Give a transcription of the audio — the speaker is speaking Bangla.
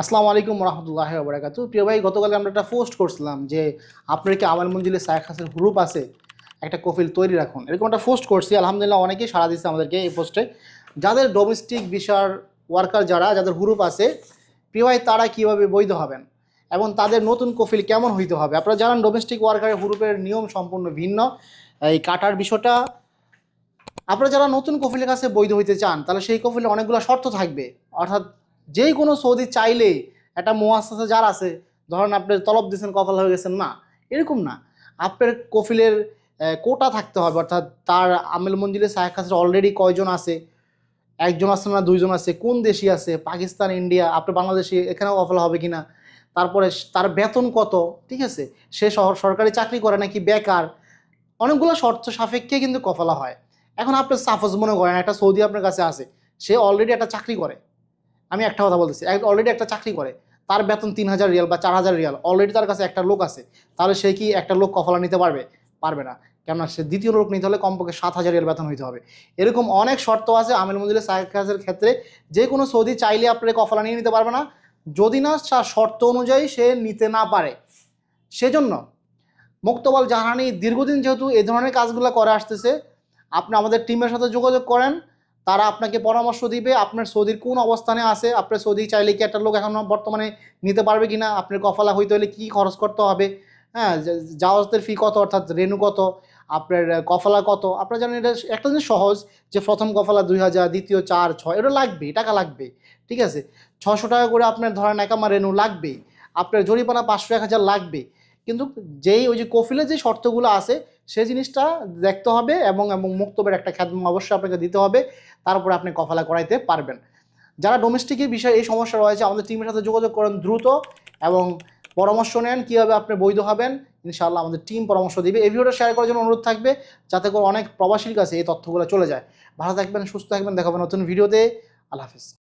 আসসালামু আলাইকুম রহমতুল্লাহ বরাকাত প্রিয় ভাই গতকাল আমরা একটা পোস্ট করছিলাম যে আপনার কি আমার মঞ্জিলে সায়ক হাসের গ্রুপ আছে? একটা কফিল তৈরি রাখুন। এরকম একটা পোস্ট করছি, আলহামদুলিল্লাহ অনেকেই সাড়া দিচ্ছে আমাদেরকে এই পোস্টে। যাদের ডোমেস্টিক ভিসার ওয়ার্কার যারা, যাদের গ্রুপ আছে, প্রিয় ভাই, তারা কীভাবে বৈধ হবেন? এবং তাদের নতুন কফিল কেমন হইতে হবে? আপনারা জানান ডোমেস্টিক ওয়ার্কারের গ্রুপের নিয়ম সম্পূর্ণ ভিন্ন। এই কাটার বিষয়টা, আপনারা যারা নতুন কফিলের কাছে বৈধ হইতে চান, তাহলে সেই কফিলে অনেকগুলো শর্ত থাকবে। অর্থাৎ যেই কোনো সৌদি চাইলে একটা মোয়াসা যার আছে, ধরেন আপনি তলব দিয়েছেন কফল হয়ে গেছেন, না, এরকম না। আপনার কফিলের কোটা থাকতে হবে, অর্থাৎ তার আমেল মঞ্জিলে সাহেব কাছে অলরেডি কয়জন আছে? একজন আছে না দুইজন আছে? কোন দেশি আছে? পাকিস্তান, ইন্ডিয়া আপনার বাংলাদেশি, এখানেও কফল হবে কি না তারপরে তার বেতন কত? ঠিক আছে? সে শহর সরকারি চাকরি করে নাকি বেকার? অনেকগুলো শর্ত সাপেক্ষে কিন্তু কফলা হয়। এখন আপনার সাপোজ মনে করেন, একটা সৌদি আপনার কাছে আছে, সে অলরেডি একটা চাকরি করে। আমি একটা কথা বলতেছি অলরেডি একটা চাকরি করে, তার বেতন তিন হাজার রিয়াল বা চার হাজার রিয়াল অলরেডি তার কাছে একটা লোক আছে, তাহলে সে কি একটা লোক কফলা নিতে পারবে? পারবে না। কেননা সে দ্বিতীয় লোক নিতে হলে কমপক্ষে সাত হাজার রিয়াল বেতন হইতে হবে। এরকম অনেক শর্ত আছে আমির মঞ্জিলের সাহেবের ক্ষেত্রে, যে কোনো সৌদি চাইলে আপনার কফলা নিয়ে নিতে পারবে না। যদি না শর্ত অনুযায়ী সে নিতে না পারে। সেজন্য মুক্তবল জাহানি দীর্ঘদিন যেহেতু এই ধরনের কাজগুলো করে আসতেছে, আপনি আমাদের টিমের সাথে যোগাযোগ করেন। তারা আপনাকে পরামর্শ দিবে, আপনার সৌদির কোন অবস্থানে আছে, আপনার সৌদি চাইলে কি একটা লোক এখন বর্তমানে নিতে পারবে কি না আপনার কফলা হইতে হলে কী খরচ করতে হবে হ্যাঁ জাহাজের ফি কত, অর্থাৎ রেনু কত, আপনার কফলা কত, আপনারা জানেন এটা একটা জিনিস সহজ যে প্রথম কফলা দুই হাজার, দ্বিতীয় চার, ছয়, এটা লাগবে, টাকা লাগবে, ঠিক আছে? ছশো টাকা করে আপনার ধরেন একামা রেনু লাগবে আপনার জরিমানা পাঁচশো, এক হাজার লাগবে কিন্তু যেই ওই যে কফিলের যে শর্তগুলো আছে, সেই জিনিসটা দেখতে হবে এবং এবং মুক্তবের একটা খ্যাত অবশ্যই আপনাকে দিতে হবে। তারপরে আপনি কফালা করাইতে পারবেন। যারা ডোমেস্টিকের বিষয়ে, এই সমস্যা রয়েছে, আমাদের টিমের সাথে যোগাযোগ করেন দ্রুত এবং পরামর্শ নেন কীভাবে আপনি বৈধ হবেন। ইনশাআল্লাহ আমাদের টিম পরামর্শ দিবে। এই ভিডিওটা শেয়ার করার জন্য অনুরোধ থাকবে যাতে করে অনেক প্রবাসীর কাছে এই তথ্যগুলো চলে যায়। ভালো থাকবেন, সুস্থ থাকবেন। দেখাবেন নতুন ভিডিওতে। আল্লাহ হাফিজ।